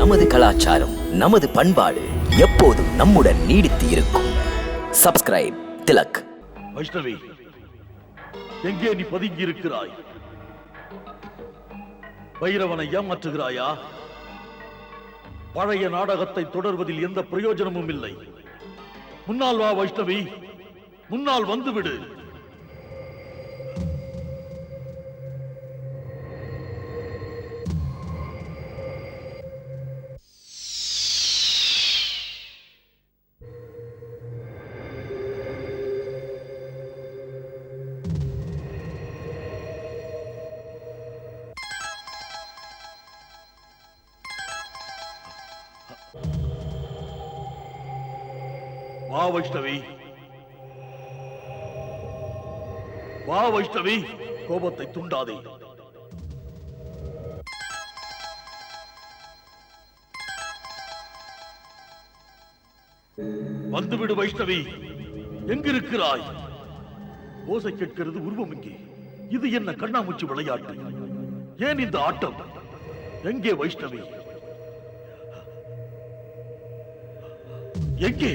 நமது கலாச்சாரம் நமது பண்பாடு எப்போதும் நம்முடன் நீடித்து இருக்கும். சப்ஸ்கிரைப் திலக். வைஷ்ணவி எங்கே நீ பதுங்கி இருக்கிறாய் பைரவனை ஏமாற்றுகிறாயா? பழைய நாடகத்தை தொடர்வதில் எந்த பிரயோஜனமும் இல்லை. முன்னால் வா வைஷ்ணவி முன்னால் வந்துவிடு. வா வைஷ்ணவி. வா வைஷ்ணவி கோபத்தை துண்டாதே. வந்துவிடு வைஷ்ணவி எங்கிருக்கிறாய்? ஓசை கேட்கிறது உருவம் இங்கே. இது என்ன கண்ணாமூச்சி விளையாட்டு? ஏன் இந்த ஆட்டம்? எங்கே வைஷ்ணவி? எங்கே?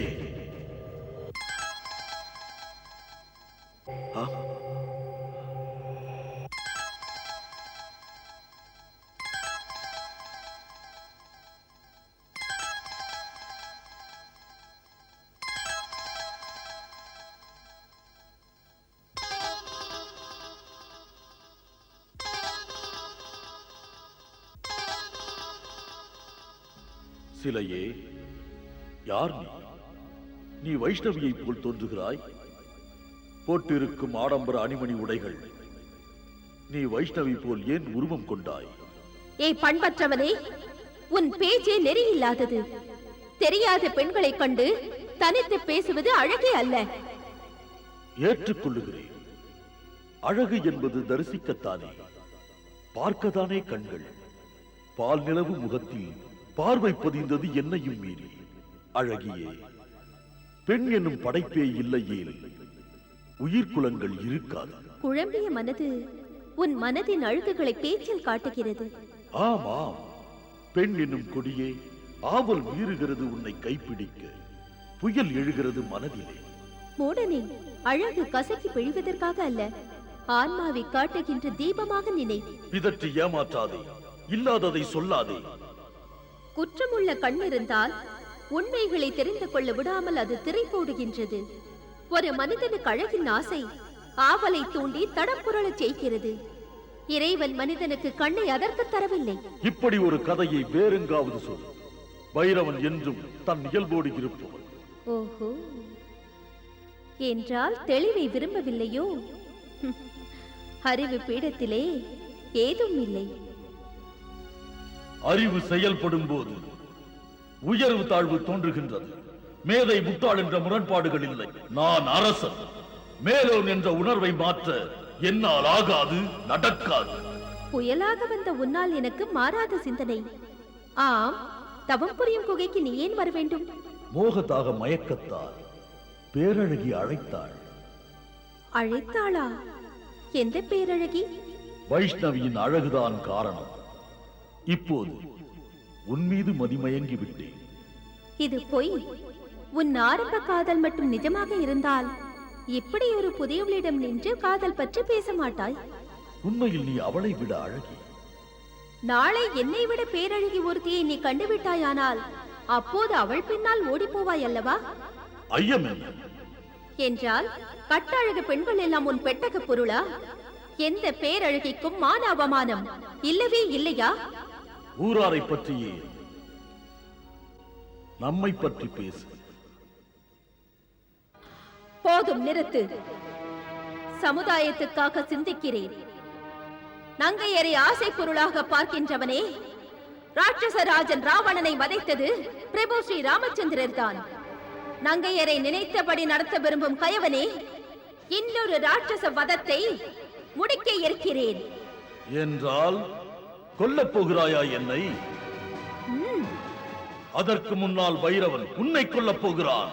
சிலையே யார் நீ? நீ வைஷ்ணவியைப் போல் தோன்றுகிறாய். போட்டிருக்கும் ஆடம்பர அணிமணி உடைகள் நீ வைஷ்ணவி போல் ஏன் உருவம் கொண்டாய்? ஏய் பண்பற்றவனே உன் பேச்சே நெறியில்லாதது. தெரியாத பெண்களைக் கண்டு தனித்து பேசுவது அழகே அல்ல. ஏற்றுக்கொள்ளுகிறேன் அழகு என்பது தரிசிக்கத்தானே. பார்க்கத்தானே கண்கள். பால் நிலவு முகத்தில் பார்வை பதிந்தது என்னையும் மீறி. அழகியே பெண் என்னும் படைப்பே இல்லையேல் உயிர்க்குலங்கள் இருக்காது. குழம்பிய மனது உன் மனதின் அழுகுகளை பேச்சில் காட்டுகிறது. ஆமாம் பெண் என்னும் கொடியே ஆவல் மீறுகிறது உன்னை கைப்பிடிக்க. புயல் எழுகிறது மனதிலே. மூடனே அழகு கசக்கி பிழிவதற்காக அல்ல. ஆன்மாவை காட்டுகின்ற தீபமாக நினை. பிதற்றி ஏமாற்றாதே இல்லாததை சொல்லாதே. குற்றமுள்ள கண் இருந்தால் உண்மைகளை தெரிந்து கொள்ள விடாமல் அது திரை போடுகின்றது. ஒரு மனிதனுக்கு அழகின் ஆசை ஆவலை தூண்டி தடப்புரளச் செய்கிறது. இறைவன் மனிதனுக்கு கண்ணை அதற்கு தரவில்லை. இப்படி ஒரு கதையை வேறெங்காவது சொல். பைரவன் என்றும் தன் இயல்போடு இருப்பவன் ஓஹோ. என்றால் தெளிவை விரும்பவில்லையோ? அறிவு பீடத்திலே ஏதும் இல்லை. அறிவு செயல்படும் போது உயர்வு தாழ்வு தோன்றுகின்றது. மேதை முட்டாள் என்ற முரண்பாடுகள் இல்லை. நான் அரசன். மேலோன் என்ற உணர்வை மாற்ற என்னால் ஆகாது நடக்காது. புயலாக வந்த உன்னால் எனக்கு மாறாத சிந்தனை. ஆம் தவம் புரியும் குகைக்கு நீ ஏன் வர வேண்டும்? மோகத்தாக மயக்கத்தால் பேரழகி அழைத்தாள். அழைத்தாளா? எந்த பேரழகி? வைஷ்ணவியின் அழகுதான் காரணம். இப்போது உன் மீது மதிமயங்கி விட்டேன் இது பொய். உன் ஆரம்ப காதல் மட்டும் நிஜமாக இருந்தால் இப்படி ஒரு புதியவளிடம் நின்று காதல் பற்றி பேச மாட்டாய். உண்மையில் நீ அவளை விட அழகி. நாளை என்னை விட பேரழகி ஒருத்தியை நீ கண்டுவிட்டாயானால் அப்போது அவள் பின்னால் ஓடிப் போவாய் அல்லவா? ஐயம் என்றால் கட்டழகு பெண்கள் எல்லாம் உன் பெட்டக பொருளா? எந்த பேரழகிக்கும் மான அவமானம் இல்லவே இல்லையா? ஊராரை பற்றியே. நம்மை பற்றி பேசு. போதும் நிறுத்து. சமுதாயத்துக்காக சிந்திக்கிறேன். நங்கையரை ஆசை பொருளாக பார்க்கின்றவனே ராட்சசராஜன் ராவணனை வதைத்தது பிரபு ஸ்ரீ ராமச்சந்திரர் தான். நங்கையரை நினைத்தபடி நடத்த விரும்பும் கயவனே இன்னொரு ராட்சச வதத்தை முடிக்க இருக்கிறேன் என்றால்? கொல்லப் போகிறாயா என்னை? அதற்கு முன்னால் வைரவன் உன்னை கொல்லப் போகிறான்.